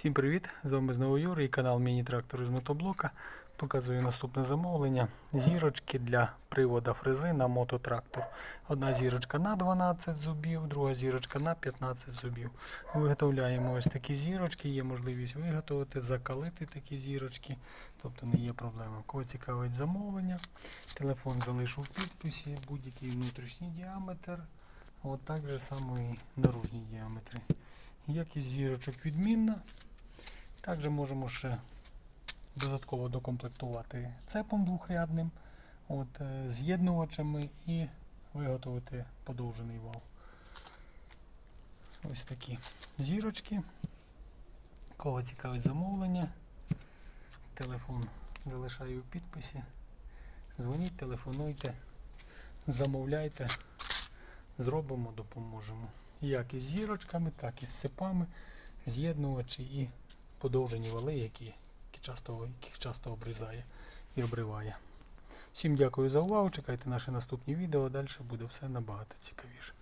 Всім привіт! З вами знову Юрій, канал Міні-трактор з мотоблока. Показую наступне замовлення. Зірочки для привода фрези на мототрактор. Одна зірочка на 12 зубів, друга зірочка на 15 зубів. Виготовляємо ось такі зірочки, є можливість виготовити, закалити такі зірочки. Тобто не є проблема. Кого цікавить замовлення, телефон залишу в підписі, будь-який внутрішній діаметр. От так же само і наружні діаметри. Якість зірочок відмінна. Також можемо ще додатково докомплектувати цепом двохрядним, от, е, з'єднувачами і виготовити подовжений вал. Ось такі зірочки. Кого цікавить замовлення, телефон залишаю у підписі. Дзвоніть, телефонуйте, замовляйте, зробимо, допоможемо. Як із зірочками, так і з цепами, з'єднувачі і подовжені вали, які, які часто, яких часто обрізає і обриває. Всім дякую за увагу. Чекайте наші наступні відео. Далі буде все набагато цікавіше.